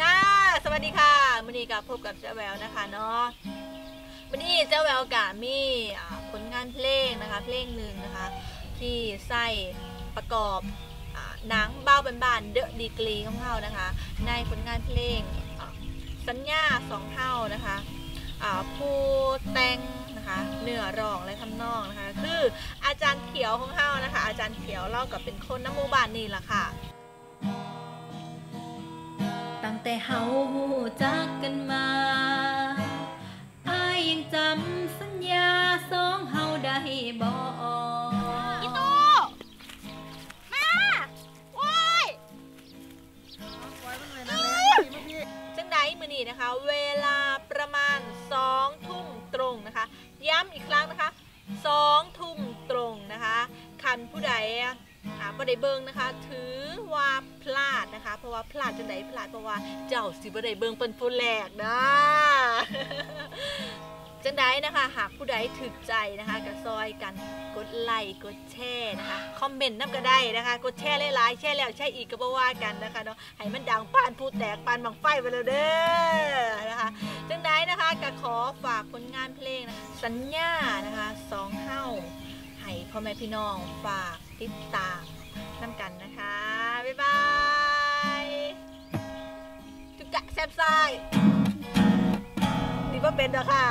ค่ะ สวัสดีค่ะวันนี้กับพบกับเจ้าแววนะคะเนาะวันนี้เจ้าแววกะมีอ่าผลงานเพลงนะคะ เพลงหนึ่งนะคะ ที่ใส่ประกอบอ่าหนังเบ้าเป็นบานเดอะดีกรีของเขานะคะ ในผลงานเพลงสัญญาสองเท่านะคะผู้แต่งนะคะเนื้อร้องและทำนองนะคะ คืออาจารย์เขียวของเขานะคะ อาจารย์เขียวเล่ากับเป็นคนน้ำมูบานนี่แหละค่ะ แต่เฮาหูจักกันมาอายยังจำสัญญาสองเฮาได้บ่อีโตมาโว้ยจังไดมือนี้นะคะ เวลาประมาณ2ทุ่มตรงนะคะ ย้ำอีกครั้งนะคะ2ทุ่มตรงนะคะ คันผู้ใดหา บ่ได้เบิ่งนะคะ ถือว่าพลาดนะคะ เพราะว่าพลาดจังไดพลาดเพราะว่าเจ้าสิบ่ได้เบิ่งเป็นผู้แรกนะจังไดนะคะหากผู้ใดถึกใจนะคะก็ซอยกันกดไลค์กดแชร์นะคะคอมเมนต์น้ำก็ได้นะคะ กดแชร์หลายๆแชร์แล้วแชร์อีกก็บ่ว่ากันนะคะเนาะให้มันดังปานผู้แตกปานบังไฟไปแล้วเด้อนะคะจังไดนะคะก็ขอฝากผลงานเพลงนะะสัญญานะคะสองเฮ้า ให้พ่อแม่พี่น้องฝากติดตามน้ำกันนะคะ บ๊ายบายจุกกะแซบไซนี่ว่าเป็นนะคะ